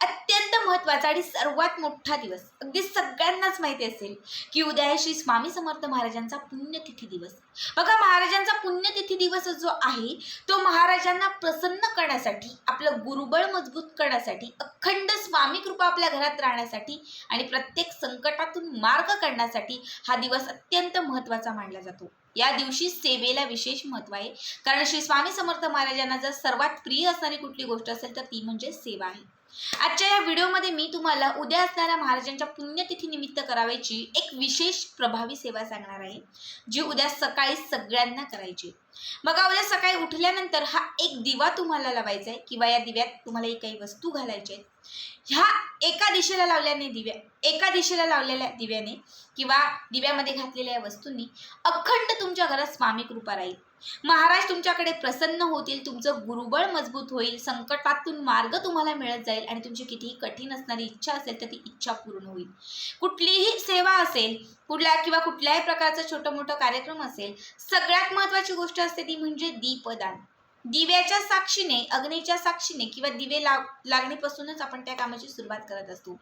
अत्यंत महत्त्वाचा आणि सर्वात मोठा दिवस. अगदी सगळ्यांनाच माहिती असेल की उद्या आहे श्री स्वामी समर्थ महाराजांचा पुण्यतिथी दिवस. बघा महाराजांचा पुण्यतिथी दिवस जो आहे तो महाराजांना प्रसन्न करण्यासाठी आपलं गुरुबळ मजबूत करण्यासाठी अखंड स्वामी कृपा आपल्या घरात राहण्यासाठी आणि प्रत्येक संकटातून मार्ग काढण्यासाठी हा दिवस अत्यंत महत्त्वाचा मानला जातो. या दिवशी सेवेला विशेष महत्त्व आहे. कारण श्री स्वामी समर्थ महाराजांना जर सर्वात प्रिय असणारी कुठली गोष्ट असेल तर ती म्हणजे सेवा आहे. आजच्या या व्हिडिओमध्ये मी तुम्हाला उद्या असणाऱ्या महाराजांच्या पुण्यतिथीनिमित्त करावायची एक विशेष प्रभावी सेवा सांगणार आहे जी उद्या सकाळी सगळ्यांना करायची. बघा उद्या सकाळी उठल्यानंतर हा एक दिवा तुम्हाला लावायचा आहे किंवा या दिव्यात तुम्हाला एक काही वस्तू घालायच्या आहेत. ह्या एका दिशेला लावल्याने दिव्या एका दिशेला लावलेल्या दिव्याने किंवा दिव्यामध्ये घातलेल्या या वस्तूंनी अखंड तुमच्या घरात स्वामी कृपा राहील. महाराज तुमच्याकडे प्रसन्न होतील तुमचं गुरुबळ मजबूत होईल संकटातून मार्ग तुम्हाला मिळत जाईल आणि तुमची कितीही कठीण असणारी इच्छा असेल तर ती इच्छा पूर्ण होईल. कुठलीही सेवा असेल कुठल्या किंवा कुठल्याही प्रकारचा छोटं मोठं कार्यक्रम असेल सगळ्यात महत्त्वाची गोष्ट असते ती म्हणजे दीपदान. दिव्याच्या साक्षीने अग्नीच्या साक्षीने किंवा दिवे लाग लागणीपासूनच आपण त्या कामाची सुरुवात करत असतो.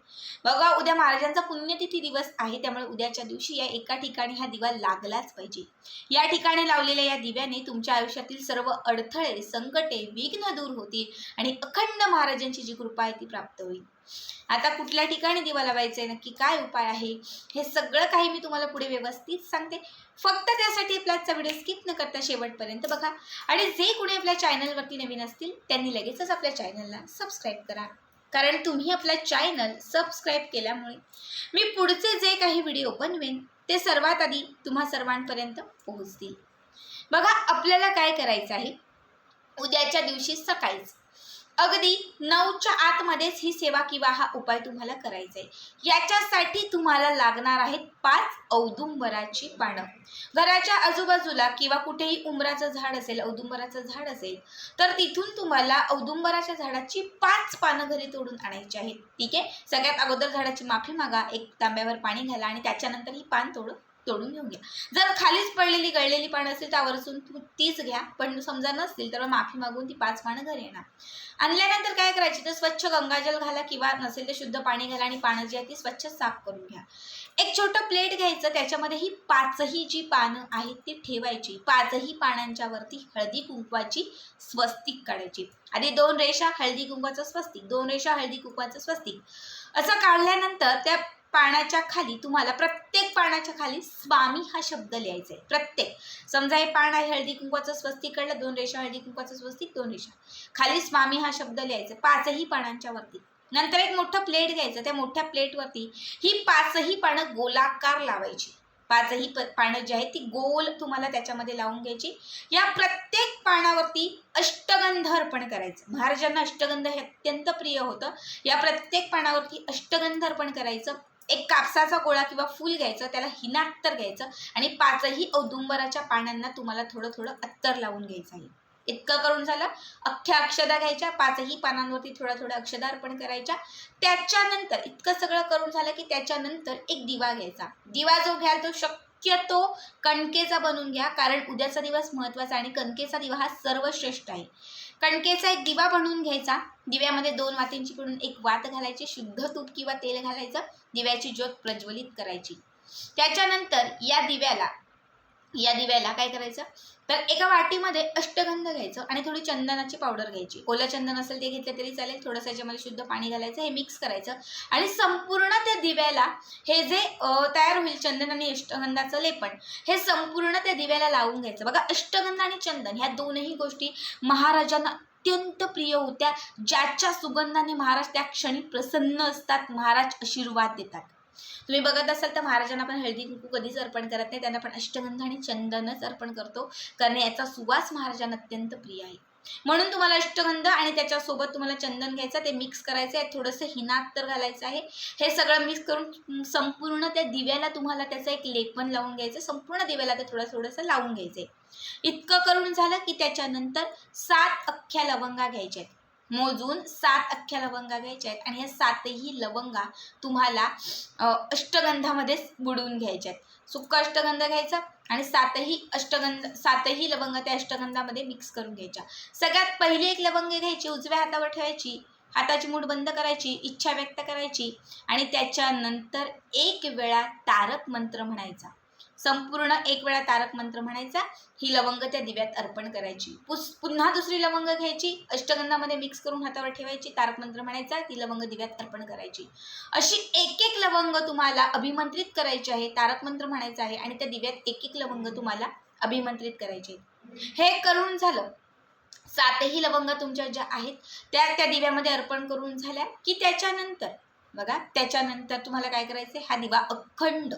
बघा उद्या महाराजांचा पुण्यतिथी दिवस आहे त्यामुळे उद्याच्या दिवशी या एका ठिकाणी हा दिवा लागलाच पाहिजे. या ठिकाणी लावलेल्या या दिव्याने तुमच्या आयुष्यातील सर्व अडथळे संकटे विघ्न दूर होतील आणि अखंड महाराजांची जी कृपा आहे ती प्राप्त होईल. आता कुठल्या ठिकाणी दिवा लावायचा आहे नक्की काय उपाय आहे? हे सगळं काही मी तुम्हाला पुढे व्यवस्थित सांगते. फक्त त्यासाठी आपला आजचा व्हिडिओ स्किप न करता शेवटपर्यंत बघा. आणि जे कोणी आपल्या चॅनलवरती नवीन असतील त्यांनी लगेचच आपल्या चॅनलला सबस्क्राईब करा. कारण तुम्ही आपला चॅनल सबस्क्राईब केल्यामुळे मी पुढचे जे काही व्हिडिओ बनवेन ते सर्वात आधी तुम्हा सर्वांपर्यंत पोहोचतील. बघा आपल्याला काय करायचं आहे? उद्याच्या दिवशी सकाळीच अगदी नऊच्या आतमध्येच ही सेवा किंवा हा उपाय तुम्हाला करायचा आहे. याच्यासाठी तुम्हाला लागणार आहेत पाच औदुंबराची पानं. घराच्या आजूबाजूला किंवा कुठेही उंबराचं झाड असेल औदुंबराचं झाड असेल तर तिथून तुम्हाला औदुंबराच्या झाडाची पाच पानं घरी तोडून आणायची आहेत. ठीक आहे? सगळ्यात अगोदर झाडाची माफी मागा एक तांब्यावर पाणी घाला आणि त्याच्यानंतर ही पान तोडून तोडून घेऊन घ्या. जर खालीच पडलेली गळलेली पानं असेल तर आवर्जून तू तीच घ्या पण समजा नसतील तर माफी मागून ती पाच पानं घरी येणार. आणल्यानंतर काय करायची? तर स्वच्छ गंगाजल घाला किंवा नसेल तर शुद्ध पाणी घाला आणि पानं जी आहे ती स्वच्छ साफ करून घ्या. एक छोटं प्लेट घ्यायचं त्याच्यामध्ये ही पाचही जी पानं आहेत ती ठेवायची. पाचही पानांच्या वरती हळदी कुंकवाची स्वस्तिक काढायची. आधी दोन रेषा हळदी कुंकवाचं स्वस्तिक दोन रेषा हळदी कुंकवाचं स्वस्तिक. असं काढल्यानंतर त्या पानाच्या खाली तुम्हाला प्रत्येक पानाच्या खाली स्वामी हा शब्द लिहायचा आहे प्रत्येक. समजा हे पान आहे हळदी कुंकवाचं स्वस्तिक दोन रेषा हळदी कुंकवाचं स्वस्तिक दोन रेषा. खाली स्वामी हा शब्द लिहायचा पाचही पानांच्या वरती. नंतर एक मोठं प्लेट घ्यायचं त्या मोठ्या प्लेटवरती ही पाचही पानं गोलाकार लावायची. पाचही प पानं जी आहेत ती गोल तुम्हाला त्याच्यामध्ये लावून घ्यायची. या प्रत्येक पानावरती अष्टगंध अर्पण करायचं. महाराजांना अष्टगंध हे अत्यंत प्रिय होतं. या प्रत्येक पानावरती अष्टगंध अर्पण करायचं. एक कापसाचा गोळा किंवा फूल घ्यायचं त्याला हिनात्तर घ्यायचं आणि पाचही औदुंबराच्या पानांना तुम्हाला थोडं थोडं अत्तर लावून घ्यायचं आहे. इतकं करून झालं. अख्ख्या अक्षदा घ्यायच्या पाचही पानांवरती थोडा थोडा अक्षदा अर्पण करायच्या. त्याच्यानंतर इतकं सगळं करून झालं की त्याच्यानंतर एक दिवा घ्यायचा. दिवा जो घ्याल तो शक्यतो कणकेचा बनवून घ्या कारण उद्याचा दिवस महत्त्वाचा आणि कणकेचा दिवा हा सर्वश्रेष्ठ आहे. कणकेचा एक दिवा बनवून घ्यायचा. दिव्यामध्ये दोन वातींची करून एक वात घालायची शुद्ध तूप किंवा तेल घालायचं दिव्याची ज्योत प्रज्वलित करायची. त्याच्यानंतर या दिव्याला या दिव्याला काय करायचं? तर एका वाटीमध्ये अष्टगंध घ्यायचं आणि थोडी चंदनाची पावडर घ्यायची. ओलं चंदन असेल ते घेतलं तरी चालेल. थोडंसं याच्यामध्ये शुद्ध पाणी घालायचं हे मिक्स करायचं आणि संपूर्ण त्या दिव्याला हे जे तयार होईल चंदन आणि अष्टगंधाचं लेपण हे संपूर्ण त्या दिव्याला लावून घ्यायचं. बघा अष्टगंध आणि चंदन ह्या दोनही गोष्टी महाराजांना अत्यंत प्रिय होत्या. ज्याच्या सुगंधाने महाराज त्या क्षणी प्रसन्न असतात महाराज आशीर्वाद देतात. तुम्ही बघत असाल तर महाराजांना पण हळदी कुंकू कधीच अर्पण करत नाही. त्यांना पण अष्टगंध आणि चंदनच अर्पण करतो. कारण याचा सुवास महाराजांना अत्यंत प्रिय आहे. म्हणून तुम्हाला अष्टगंध आणि त्याच्यासोबत तुम्हाला चंदन घ्यायचं ते मिक्स करायचं आहे. थोडंसं हिनात्तर घालायचं आहे. हे सगळं मिक्स करून संपूर्ण त्या दिव्याला तुम्हाला त्याचं एक लेपन लावून घ्यायचं संपूर्ण दिव्याला ते थोडं थोडंसं लावून घ्यायचं आहे. इतकं करून झालं की त्याच्यानंतर सात अख्ख्या लवंगा घ्यायच्या आहेत. मोजून सात अख्ख्या लवंगा घ्यायच्या आहेत आणि ह्या सातही लवंगा तुम्हाला अष्टगंधामध्ये अष्टगंधामध्येच बुडवून घ्यायच्या आहेत. सुक्क अष्टगंध घ्यायचा आणि सातही अष्टगंध सातही लवंग त्या अष्टगंधामध्ये मिक्स करून घ्यायच्या. सगळ्यात पहिली एक लवंग घ्यायची उजव्या हातावर ठेवायची हाताची मूठ बंद करायची इच्छा व्यक्त करायची आणि त्याच्यानंतर एक वेळा तारक मंत्र म्हणायचा. संपूर्ण एक वेळा तारक मंत्र म्हणायचा ही लवंग त्या दिव्यात अर्पण करायची. पुस पुन्हा दुसरी लवंग घ्यायची अष्टगंधामध्ये मिक्स करून हातावर ठेवायची तारक मंत्र म्हणायचा ती लवंग दिव्यात अर्पण करायची. अशी एक एक लवंग तुम्हाला अभिमंत्रित करायची आहे तारक मंत्र म्हणायचं आहे आणि त्या दिव्यात एक एक लवंग तुम्हाला अभिमंत्रित करायचे हे करून झालं. सातही लवंग तुमच्या ज्या आहेत त्या त्या दिव्यामध्ये अर्पण करून झाल्या. की त्याच्यानंतर बघा त्याच्यानंतर तुम्हाला काय करायचं हा दिवा अखंड.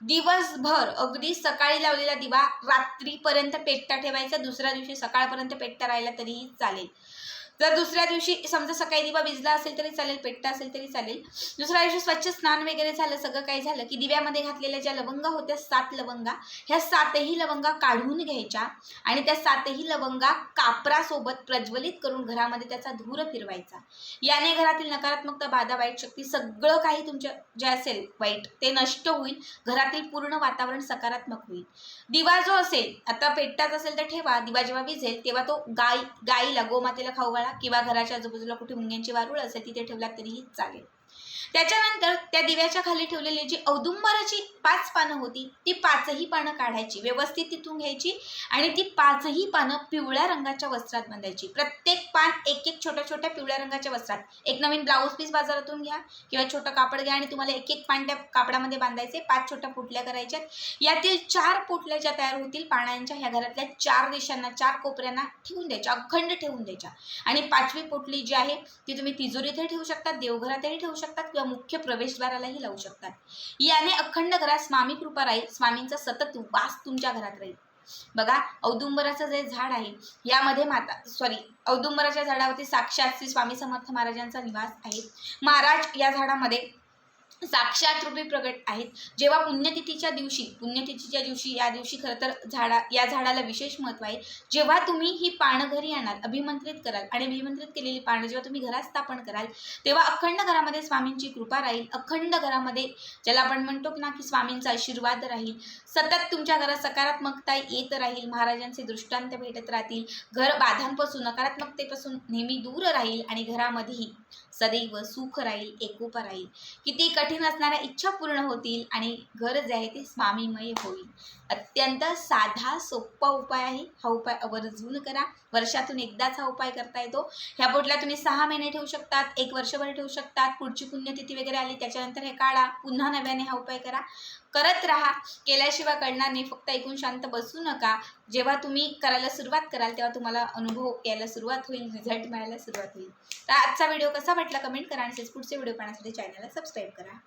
दिवसभर अगदी सकाळी लावलेला दिवा रात्रीपर्यंत पेटता ठेवायचा दुसऱ्या दिवशी सकाळपर्यंत पेटता राहिला तरीही चालेल. जर दुसऱ्या दिवशी समजा सकाळी दिवा भिजला असेल तरी चालेल पेटता असेल तरी चालेल. दुसऱ्या दिवशी स्वच्छ स्नान वगैरे झालं सगळं काही झालं की दिव्यामध्ये घातलेल्या ज्या लवंगा होत्या सात लवंगा ह्या सातही लवंगा काढून घ्यायच्या आणि त्या सातही लवंगा कापरासोबत प्रज्वलित करून घरामध्ये त्याचा धूर फिरवायचा. याने घरातील नकारात्मकता बाधा वाईट शक्ती सगळं काही तुमच्या जे असेल वाईट ते नष्ट होईल घरातील पूर्ण वातावरण सकारात्मक होईल. दिवा जो असेल आता पेटताच असेल तर ठेवा दिवा जेव्हा विझेल तेव्हा तो गाय गाईला गोमातेला खाऊ किंवा घराच्या आजूबाजूला कुठे मुंग्यांची वारूळ असेल तिथे ठेवला तरीही चालेल. त्याच्यानंतर त्या दिव्याच्या खाली ठेवलेली जी औदुंबराची पाच पानं होती ती पाचही पानं काढायची व्यवस्थित तिथून घ्यायची आणि ती पाचही पानं पिवळ्या रंगाच्या वस्त्रात बांधायची. प्रत्येक पान एक एक छोट्या छोट्या पिवळ्या रंगाच्या वस्त्रात. एक नवीन ब्लाऊज पीस बाजारातून घ्या किंवा छोटं कापड घ्या आणि तुम्हाला एक एक पान त्या कापडामध्ये बांधायचे. पाच छोट्या पुटल्या करायच्या यातील चार पुटल्या ज्या तयार होतील पानांच्या ह्या घरातल्या चार दिशांना चार कोपऱ्यांना ठेवून द्यायच्या अखंड ठेवून द्यायच्या. आणि पाचवी पोटली जी आहे ती तुम्ही तिजोरीतही ठेवू शकता देवघरातही ठेवू शकतात किंवा मुख्य प्रवेशद्वारालाही लावू शकतात. याने अखंड घरात स्वामी कृपा राहील. स्वामींचा सतत वास तुमच्या घरात राहील. बघा औदुंबराचं जे झाड आहे यामध्ये माता सॉरी औदुंबराच्या झाडावरती साक्षात श्री स्वामी समर्थ महाराजांचा निवास आहे. महाराज या झाडामध्ये साक्षात रूपी प्रगट आहेत. जेव्हा पुण्यतिथीच्या दिवशी पुण्यतिथीच्या दिवशी या दिवशी खरं तर झाडा या झाडाला विशेष महत्त्व आहे. जेव्हा तुम्ही ही पानं घरी आणाल अभिमंत्रित कराल आणि अभिमंत्रित केलेली पानं जेव्हा तुम्ही घरात स्थापन कराल तेव्हा अखंड घरामध्ये स्वामींची कृपा राहील. अखंड घरामध्ये ज्याला आपण म्हणतो ना की स्वामींचा आशीर्वाद राहील. सतत तुमच्या घरात सकारात्मकता येत राहील. महाराजांचे दृष्टांत भेटत राहतील. घर बाधांपासून नकारात्मकतेपासून नेहमी दूर राहील आणि घरामध्येही. सदैव सुख राहील एकोपा राहील. किती कठीण असणाऱ्या इच्छा पूर्ण होतील आणि घर जे आहे ते स्वामीमय होईल. अत्यंत साधा सोपा उपाय आहे. हा उपाय आवर्जून करा. वर्षातून एकदाच हा उपाय करता येतो. ह्या बोटला तुम्ही सहा महिने ठेवू शकतात एक वर्षभर ठेवू शकतात. पुढची पुण्यतिथी वगैरे आली त्याच्यानंतर हे काढा. पुन्हा नव्याने हा उपाय करा. करत राहा. केल्याशिवाय कळणार नाही. फक्त ऐकून शांत बसू नका. जेव्हा तुम्ही करायला सुरुवात कराल तेव्हा तुम्हाला अनुभव यायला सुरुवात होईल रिझल्ट मिळायला सुरुवात होईल. तर आजचा व्हिडिओ कसा वाटला? कमेंट करा आणि पुढचे व्हिडिओ पाहण्यासाठी चॅनलला सबस्क्राईब करा.